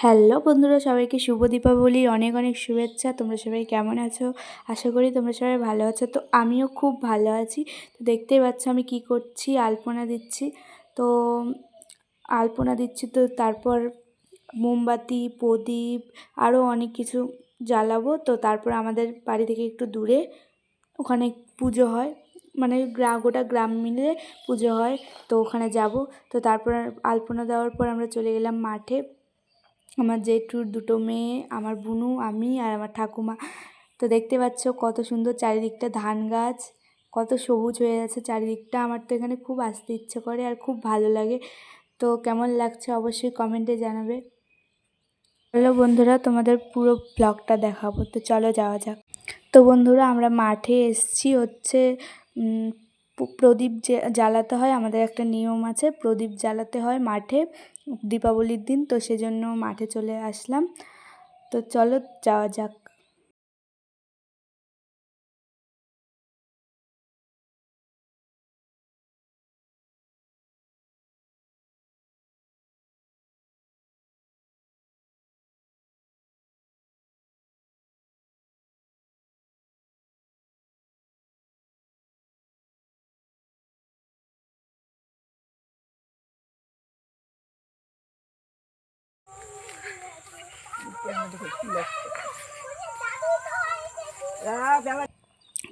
Hello বন্ধুরা, সবাইকে শুভ দীপাবলির অনেক অনেক শুভেচ্ছা। তোমরা সবাই কেমন আছো? আশা করি তোমরা সবাই ভালো আছো। তো আমিও খুব ভালো আছি। তো দেখতেই পাচ্ছ আমি কি করছি, আলপনা দিচ্ছি। তো আলপনা দিচ্ছি তো তারপর মোমবাতি, প্রদীপ আরও অনেক কিছু জ্বালাবো। তো তারপর আমাদের বাড়ি থেকে একটু দূরে ওখানে পুজো হয়। মানে গ্রা, গোটা গ্রাম মিলে পুজো হয়। তো ওখানে যাব। তো তারপর আলপনা দেওয়ার পর আমরা চলে গেলাম মাঠে। আমার জেঠুর দুটো মেয়ে, আমার বুনু, আমি আর আমার ঠাকুমা। তো দেখতে পাচ্ছ কত সুন্দর চারিদিকটা ধান গাছ, কত সবুজ হয়ে আছে চারিদিকটা। আমার তো এখানে খুব আসতে ইচ্ছে করে আর খুব ভালো লাগে। তো কেমন লাগছে অবশ্যই কমেন্টে জানাবে। হ্যালো বন্ধুরা, তোমাদের পুরো ব্লগটা দেখাবো। তো চলো যাওয়া যাক। তো বন্ধুরা, আমরা মাঠে এসছি হচ্ছে প্রদীপ জ্বালাতে হয়, আমাদের একটা নিয়ম আছে, প্রদীপ জ্বালাতে হয় মাঠে, দীপাবলির দিন, তো সেজন্য মাঠে চলে আসলাম। তো চলো, যাওয়া যাক।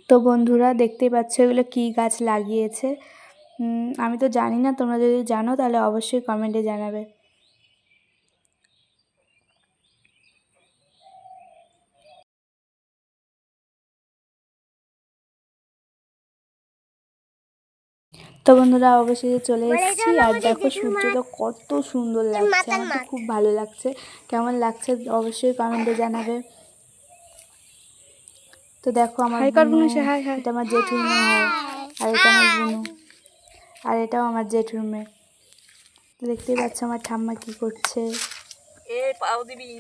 তো বন্ধুরা, দেখতেই পাচ্ছ এগুলো কী গাছ লাগিয়েছে। আমি তো জানি না, তোমরা যদি জানো তাহলে অবশ্যই কমেন্টে জানাবে। তো বন্ধুরা অবশেষে চলে এসেছি। আর দেখো সূর্যটা কত সুন্দর লাগছে আমার তো খুব ভালো লাগছে। কেমন লাগছে অবশ্যই কমেন্টে জানাবে। তো দেখো আমার এটা আমার জেঠুর মেয়ে হয় আর এটা আমার বুনু। আর এটাও আমার জেঠুর মেয়ে দেখতেই পাচ্ছ আমার ঠাম্মা কি করছে। এ পাও দিবি।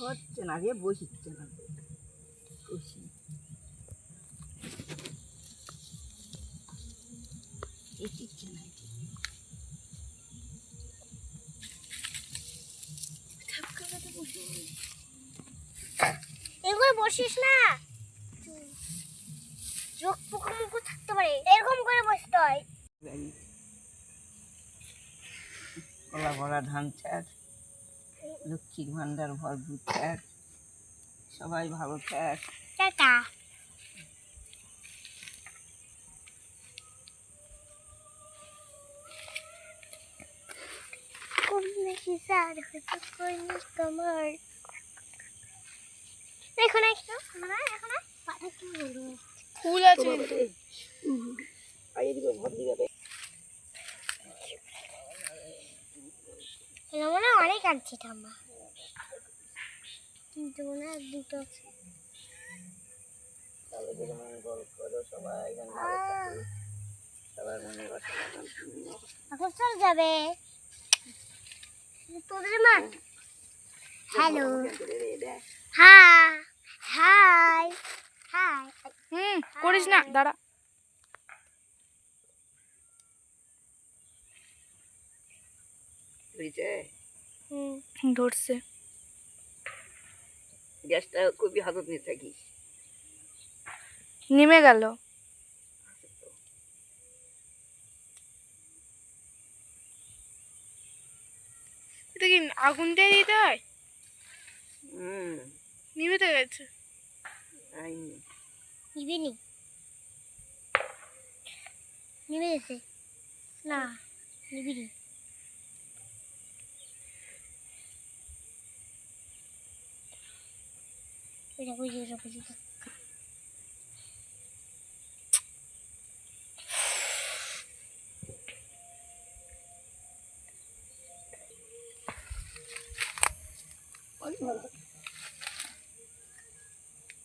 হচ্ছে না রে বসিচ্ছে না বসি। বসিচ্ছে না এগুলো বসিস না। চোখ পোকা মুখো থাকতে পারে। এরকম করে বসতে হয়। কলা ভরা ধান চার। লক্ষ্মীর ভান্ডার ভরপুর চার সবাই ভালো চার টাটা। এখন এখন পাতা কি বলব? ফুল আছে কিন্তু অনেক আনছে ঠাম্মা কিন্তু মনে হয় দুটো আছে। এখন চল যাবে। তোদের মা হ্যালো হ্যাঁ হাই হাই হুম করিস না দাঁড়া। ধরছে। গ্যাসটা খুবই হাতত নিয়ে থাকিস। নেমে গেল। এটা কি আগুনটাই দিতে হয়? হুম। নিভেতে গেছে। নিবি নি? নিবি গেছে না নিবি এটা বুঝে এটা বুঝে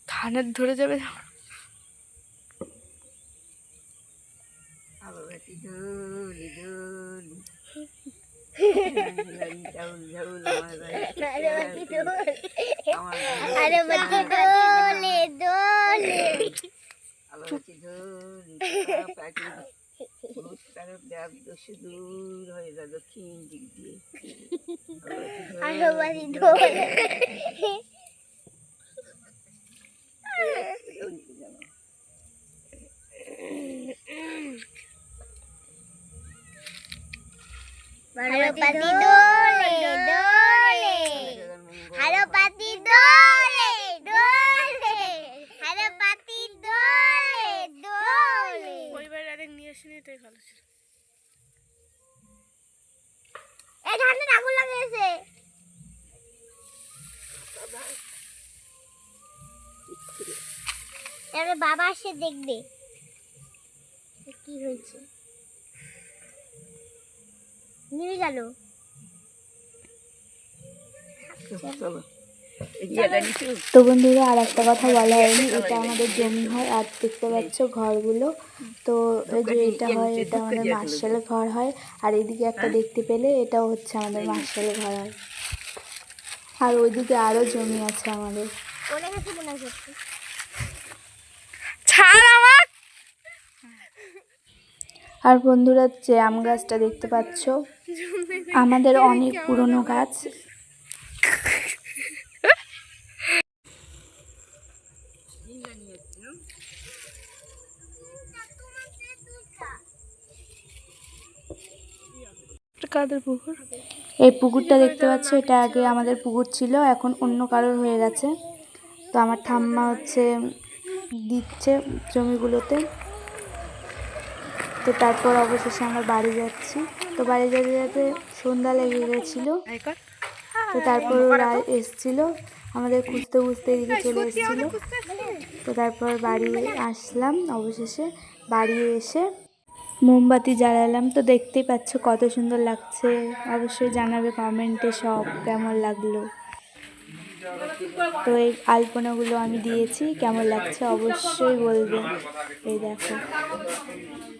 কানে ধরে যাবে ধুলি ধুলি আরে বাতি দোলে দোলে আগরবাতি ধুলি পাখি ভূত তারক দেব দস্যু দূর হয়ে যা দক্ষিণ দিক দিয়ে আরে বাতি দোলে আরে বাতি দোলে দোলে আরে বাতি দোলে দোলে আরে বাতি দোলে দোলে পরিবারের আরেক নিয়ে আসেনি এটাই ভালো ছিল এই ঠান্ডা আগুন লাগিয়েছে। এবারে বাবা এসে দেখবে। কি হয়েছে? নিয়ে গেল। তো বন্ধুরা আর একটা কথা বলা হয়নি এটা আমাদের জমি হয় আর দেখতে পাচ্ছ ঘরগুলো। তো এই যে এটা হয় এটা আমাদের মার্শালের ঘর হয় আর এদিকে একটা দেখতে পেলে এটাও হচ্ছে আমাদের মার্শালের ঘর হয়। আর ওইদিকে আরও জমি আছে আমাদের। আর বন্ধুরা যে আম গাছটা দেখতে পাচ্ছ আমাদের অনেক পুরনো গাছ। কাদের পুকুর? এই পুকুরটা দেখতে পাচ্ছ এটা আগে আমাদের পুকুর ছিল এখন অন্য কারোর হয়ে গেছে। তো আমার ঠাম্মা হচ্ছে দিচ্ছে জমিগুলোতে। তো তারপর অবশেষে আমরা বাড়ি যাচ্ছি। তো বাড়ি যেতে যেতে সন্ধ্যা লেগে গেছিল। তো তারপর ওরা এসছিল আমাদের খুঁজতে খুঁজতে এদিকে চলে এসেছিল। তো তারপর বাড়ি আসলাম অবশেষে বাড়ি এসে মোমবাতি জ্বালালাম। তো দেখতেই পাচ্ছ কত সুন্দর লাগছে। অবশ্যই জানাবে কমেন্টে সব কেমন লাগল। তো এই আলপনাগুলো আমি দিয়েছি কেমন লাগছে অবশ্যই বলবে। এই দেখো।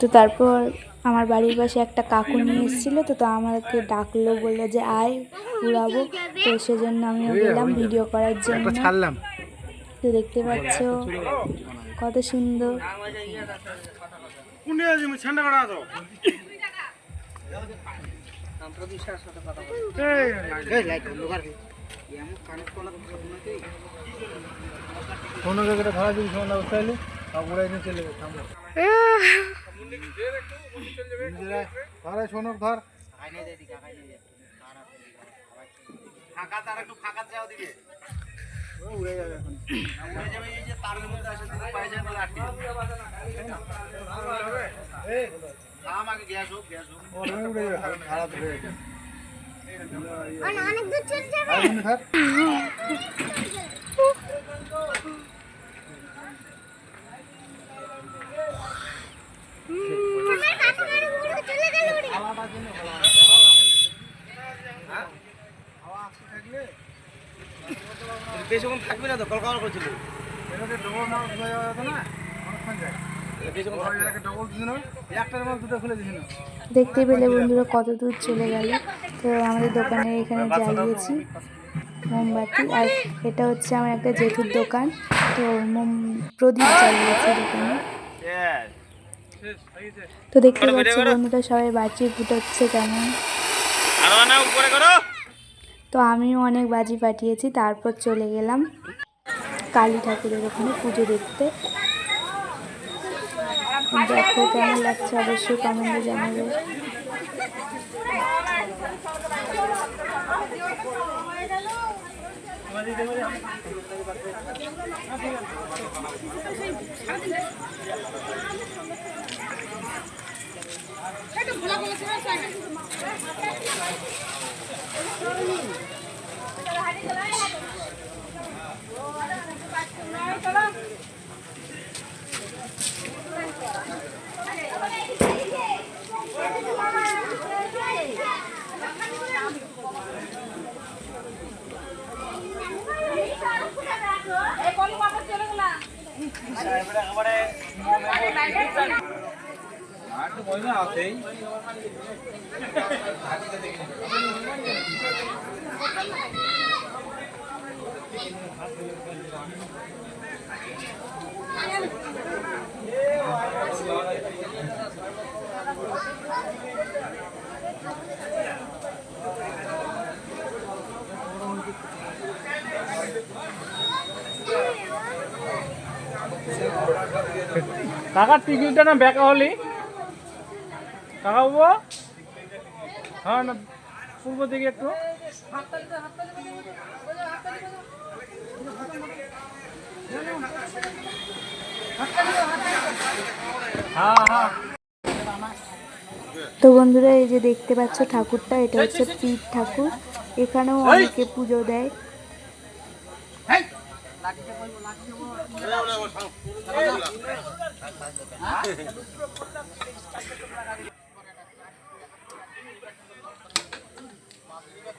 তো তারপর আমার বাড়ির পাশে একটা কাকু নিয়ে এসেছিল তো তো আমাকে ডাকলো বলল যে আয় ঘুরাবো। তো সেজন্য আমিও গেলাম ভিডিও করার জন্য। ছাড়লাম। তো দেখতে পাচ্ছ কত সুন্দর। ফোন করে। ধরা খারাপ হয়ে যাবে অনেক দূর চলে যাবে। বেশিক্ষণ থাকবি না তো কলকাতা করছিল। দেখতে পেলে বন্ধুরা কত দূর চলে গেল। তো আমাদের দোকানে এখানে জ্বালিয়েছি মোমবাতি। আর এটা হচ্ছে আমার একটা জেঠুর দোকান। তো মোম প্রদীপ জ্বালিয়েছি দোকানে। তো দেখতে পাচ্ছি বন্ধুরা, সবাই বাজি ফুটাচ্ছে কেমন? তো আমিও অনেক বাজি ফাটিয়েছি, তারপর চলে গেলাম কালী ঠাকুরের ওখানে পুজো দেখতে। দেখো কেমন লাগছে অবশ্যই কমেন্টে জানাবে। এ কোন কথা চলে গেল আরে বেটা আমারে কাকার টিকিটটা না বেকা হলি কাকা বাবু হ্যাঁ না পূর্ব দিকে একটু। হ্যাঁ হ্যাঁ। তো বন্ধুরা এই যে দেখতে পাচ্ছ ঠাকুরটা এটা হচ্ছে পীর ঠাকুর। এখানেও অনেকে পুজো দেয়।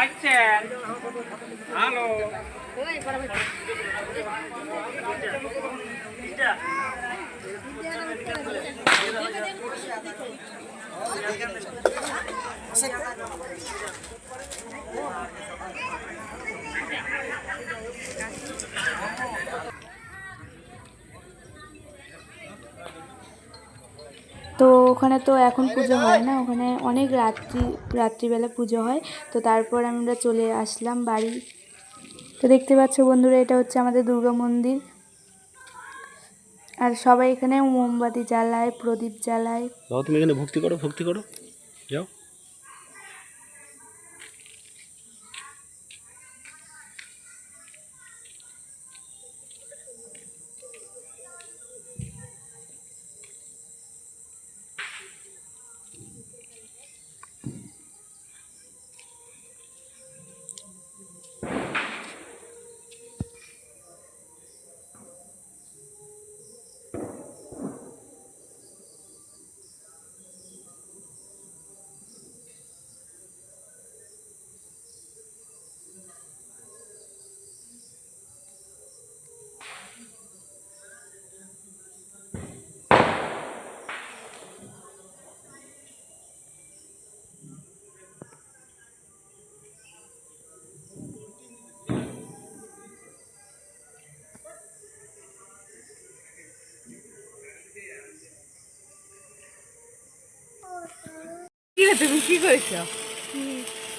Line hello. Thank পাঠি তো ওখানে তো এখন পুজো হয় না, ওখানে অনেক রাত্রি, রাত্রিবেলা পুজো হয়। তো তারপর আমরা চলে আসলাম বাড়ি। তো দেখতে পাচ্ছ বন্ধুরা, এটা হচ্ছে আমাদের দুর্গা মন্দির। আর সবাই এখানে মোমবাতি জ্বালায়, প্রদীপ জ্বালায়। তুমি এখানে ভক্তি করো ভক্তি করো। যাও।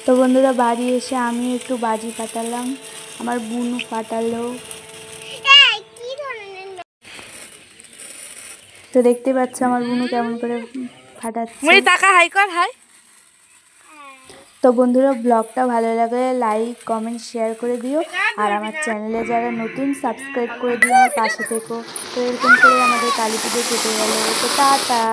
তো বন্ধুরা বাড়ি এসে আমি একটু বাজি ফাটালাম। আমার বুনু ফাটালো। কি তো দেখতে পাচ্ছ আমার বুনু কেমন করে ফাটাচ্ছে। টাকা হাই কর হাই। তো বন্ধুরা ব্লগটা ভালো লাগলে লাইক কমেন্ট শেয়ার করে দিও। আর আমার চ্যানেলে যারা নতুন সাবস্ক্রাইব করে দিও আমার পাশে থেকো। তো এরকম করে আমাদের কালী পুজো কেটে গেল। তো টাটা।